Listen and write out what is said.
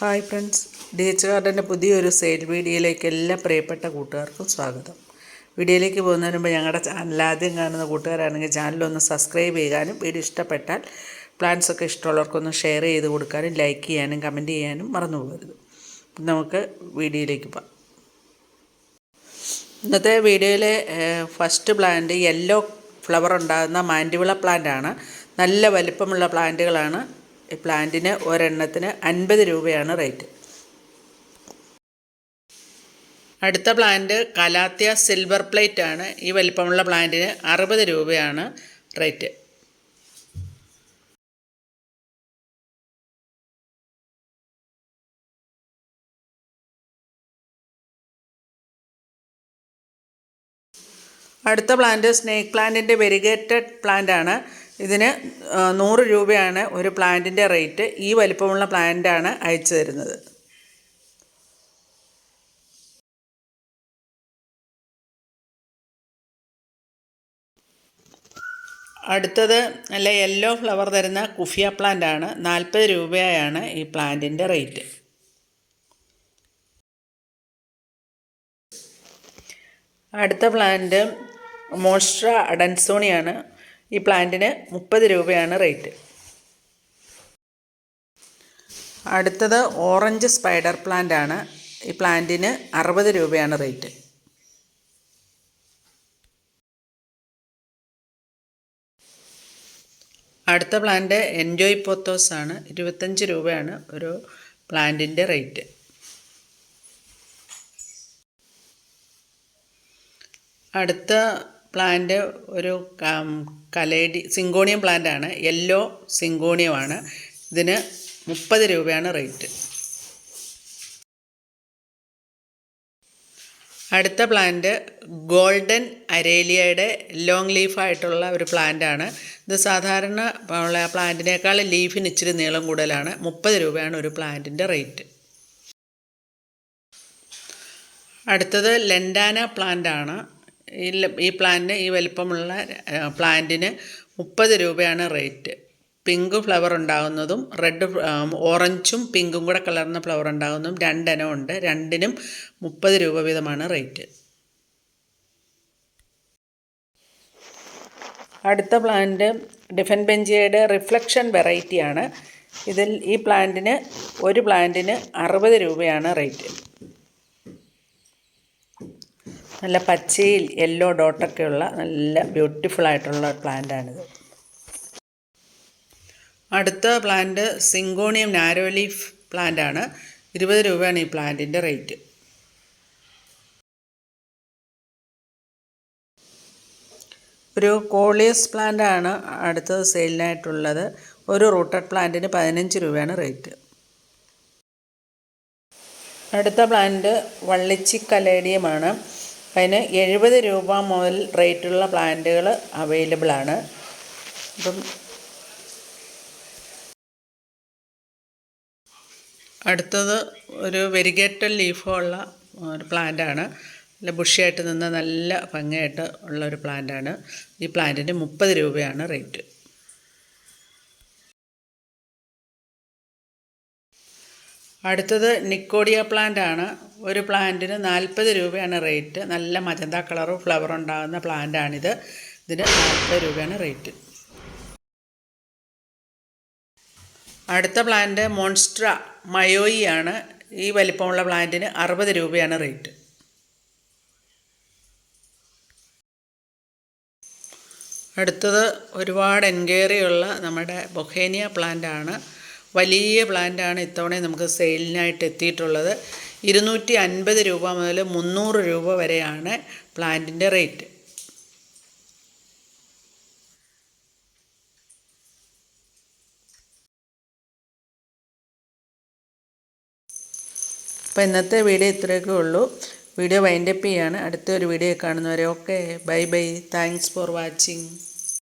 Hi friends. D ഗാർഡന്റെ പുതിയൊരു sale വീഡിയോയിലേക്ക് എല്ലാ പ്രിയപ്പെട്ട കൂട്ടുകാർക്കും സ്വാഗതം. വീഡിയോയിലേക്ക് പോകുന്നതിന് മുമ്പ് ഞങ്ങളുടെ ചാനൽ ആദ്യം കാണുന്ന കൂട്ടുകാരാണെങ്കിൽ ചാനലൊന്ന് സബ്സ്ക്രൈബ് ചെയ്യാനും വീഡിയോ ഇഷ്ടപ്പെട്ടാൽ പ്ലാൻസ് ഒക്കെ ഇഷ്ടമുള്ളവർക്കൊന്ന് ഷെയർ ചെയ്ത് കൊടുക്കാനും ലൈക്ക് ചെയ്യാനും കമന്റ് ചെയ്യാനും മറന്നു പോകരുത്. നമുക്ക് വീഡിയോയിലേക്ക് പോകാം. ഇന്നത്തെ വീഡിയോയിലെ ഫസ്റ്റ് പ്ലാന്റ് യെല്ലോ ഫ്ലവർ ഉണ്ടാകുന്ന മാൻഡിവിള പ്ലാന്റ് ആണ് നല്ല വലിപ്പമുള്ള പ്ലാന്റുകളാണ്. പ്ലാന്റിന് ഒരെണ്ണത്തിന് അൻപത് രൂപയാണ് റേറ്റ്. അടുത്ത പ്ലാന്റ് കലാത്യ സിൽവർ പ്ലേറ്റ് ആണ്. ഈ വലിപ്പമുള്ള പ്ലാന്റിന് അറുപത് രൂപയാണ് റേറ്റ്. അടുത്ത പ്ലാന്റ് സ്നേക്ക് പ്ലാന്റിന്റെ വെരിഗേറ്റഡ് പ്ലാന്റ് ആണ് ഇതിന് നൂറ് രൂപയാണ് ഒരു പ്ലാന്റിന്റെ റേറ്റ് ഈ വലിപ്പമുള്ള പ്ലാന്റാണ് അയച്ചു തരുന്നത്. അടുത്തത് അല്ല യെല്ലോ ഫ്ലവർ തരുന്ന കുഫിയ പ്ലാന്റ് ആണ് നാൽപ്പത് രൂപയാണ് ഈ പ്ലാന്റിന്റെ റേറ്റ്. അടുത്ത പ്ലാന്റ് മോസ്ട്ര അഡൻസോണിയാണ് ഈ പ്ലാന്റിന് മുപ്പത് രൂപയാണ് റേറ്റ്. അടുത്തത് ഓറഞ്ച് സ്പൈഡർ പ്ലാന്റ് ആണ്. ഈ പ്ലാന്റിന് അറുപത് രൂപയാണ് റേറ്റ്. അടുത്ത പ്ലാന്റ് എൻജോയ് പോത്തോസ് ആണ്. ഇരുപത്തഞ്ച് രൂപയാണ് ഒരു പ്ലാന്റിന്റെ റേറ്റ്. അടുത്ത പ്ലാന്റ് ഒരു കലേഡി സിങ്കോണിയം പ്ലാന്റ് ആണ്. യെല്ലോ സിങ്കോണിയമാണ്. ഇതിന് മുപ്പത് രൂപയാണ് റേറ്റ് അടുത്ത പ്ലാന്റ് ഗോൾഡൻ അരേലിയയുടെ ലോങ് ലീഫായിട്ടുള്ള ഒരു പ്ലാന്റ് ആണ്. ഇത് സാധാരണ ഉള്ള പ്ലാന്റിനേക്കാൾ ലീഫിന് ഇച്ചിരി നീളം കൂടുതലാണ്. മുപ്പത് രൂപയാണ് ഒരു പ്ലാന്റിന്റെ റേറ്റ് അടുത്തത് ലെൻഡാന പ്ലാന്റ് ആണ്. ഈ ഈ പ്ലാന്റിന് ഈ വലിപ്പമുള്ള പ്ലാന്റിന് മുപ്പത് രൂപയാണ് റേറ്റ്. പിങ്ക് ഫ്ലവർ ഉണ്ടാകുന്നതും റെഡ് ഓറഞ്ചും പിങ്കും കൂടെ കലർന്ന ഫ്ലവർ ഉണ്ടാകുന്നതും രണ്ടെണ്ണം ഉണ്ട്. രണ്ടിനും മുപ്പത് രൂപ വീതമാണ് റേറ്റ്. അടുത്ത പ്ലാന്റ് ഡിഫൻ ബെഞ്ചിയയുടെ റിഫ്ലക്ഷൻ വെറൈറ്റിയാണ്. ഇതിൽ ഈ പ്ലാന്റിന് ഒരു പ്ലാന്റിന് അറുപത് രൂപയാണ് റേറ്റ്. നല്ല പച്ചയിൽ യെല്ലോ ഡോട്ടൊക്കെയുള്ള നല്ല ബ്യൂട്ടിഫുൾ ആയിട്ടുള്ള പ്ലാന്റാണിത് അടുത്ത plant syngonium narrow leaf plant ആണ്. ഇരുപത് രൂപയാണ് ഈ പ്ലാന്റിന്റെ റേറ്റ് ഒരു കോളിയസ് പ്ലാന്റ് ആണ് അടുത്തത് സെയിലിനായിട്ടുള്ളത് ഒരു റൂട്ടഡ് പ്ലാന്റിന് പതിനഞ്ച് രൂപയാണ് റേറ്റ് അടുത്ത പ്ലാന്റ് വള്ളിച്ചി കലേഡിയമാണ് അതിന് എഴുപത് രൂപ മുതൽ റേറ്റുള്ള പ്ലാന്റുകൾ അവൈലബിളാണ് അപ്പം അടുത്തത് ഒരു വെരിഗേറ്റഡ് ഉള്ള ഒരു പ്ലാന്റാണ്. നല്ല ബുഷിയായിട്ട് നിന്ന് നല്ല ഭംഗിയായിട്ട് ഉള്ള ഒരു പ്ലാന്റാണ്. ഈ പ്ലാന്റിന് മുപ്പത് രൂപയാണ് റേറ്റ്. അടുത്തത് നിക്കോഡിയ പ്ലാന്റ് ആണ്. ഒരു പ്ലാന്റിന് നാൽപ്പത് രൂപയാണ് റേറ്റ് നല്ല മജന്ത കളറും ഫ്ലവർ ഉണ്ടാകുന്ന പ്ലാന്റാണിത് ഇതിന് നാൽപ്പത് രൂപയാണ് റേറ്റ് അടുത്ത പ്ലാന്റ് മോൺസ്ട്ര മയോയി ആണ്. ഈ വലിപ്പമുള്ള പ്ലാന്റിന് അറുപത് രൂപയാണ് റേറ്റ് അടുത്തത് ഒരുപാട് എൻക്വയറിയുള്ള നമ്മുടെ ബൊഹേനിയ പ്ലാന്റ് ആണ്. വലിയ പ്ലാന്റ് ആണ് ഇത്തവണ നമുക്ക് സെയിലിനായിട്ട് എത്തിയിട്ടുള്ളത്. ഇരുന്നൂറ്റി അൻപത് രൂപ മുതൽ മുന്നൂറ് രൂപ വരെയാണ് പ്ലാന്റിന്റെ റേറ്റ്. അപ്പോൾ ഇന്നത്തെ വീഡിയോ ഇത്രയൊക്കെ ഉള്ളൂ. വീഡിയോ വൈൻഡപ്പ് ചെയ്യാണ്. അടുത്തൊരു വീഡിയോ കാണുന്നവരെ okay. Bye bye. Thanks for watching.